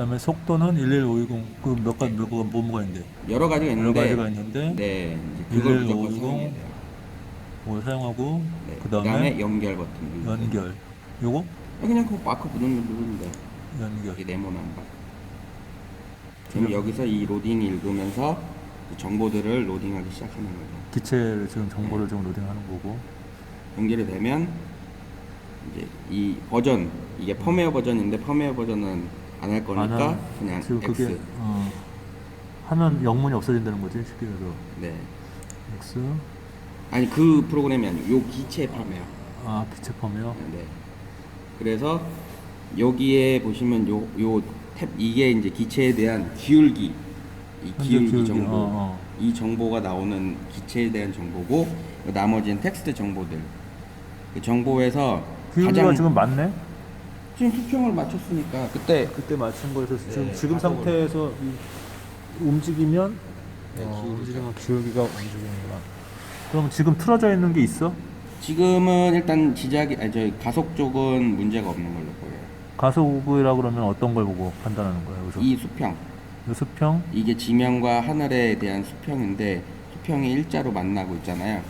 그다음에 속도는 11520 그 몇 가지 뭐가 뭐가 있는데 여러 가지가 여러 있는데 가지가 있는데 네 이제 그걸 무조건 1150 사용해야 돼요. 뭘 사용하고 네. 그다음에 그다음에 연결 버튼 누르세요. 연결 요거 그냥 그 마크 누르면 누르면 돼. 연결 여기 네모난 거. 지금 여기서 이 로딩 읽으면서 그 정보들을 로딩하기 시작하는 거죠. 기체를 지금 정보를 지금 로딩하는 거고 연결이 되면 이제 이 버전 이게 펌웨어 버전인데 펌웨어 버전은 안 할 거니까 안 하- 그냥 지금 X. 그게 어, 하면 영문이 없어진다는 거지 쉽게 해서 네. X 아니 그 프로그램이 아니고 요 기체 펌웨어. 아 기체 펌웨어 네. 그래서 여기에 보시면 요 요 탭 이게 이제 기체에 대한 기울기 이 현재 기울기, 기울기, 정보 어, 어. 이 정보가 나오는 기체에 대한 정보고 나머지는 텍스트 정보들 그 정보에서 기울기가 가장 지금 맞네 지금 수평을 맞췄으니까 그때 그때 맞춘 거에서 지금 네, 지금 가속을. 상태에서 이- 움직이면 네, 어, 기울기가. 움직이면 기울기가 움직이는구나. 그럼 지금 틀어져 있는 게 있어? 지금은 일단 지작이 아니 저 가속 쪽은 문제가 없는 걸로 보여요. 가속이라 그러면 어떤 걸 보고 판단하는 거야? 여기서 이 수평 이 수평 이게 지면과 하늘에 대한 수평인데 수평이 일자로 만나고 있잖아요.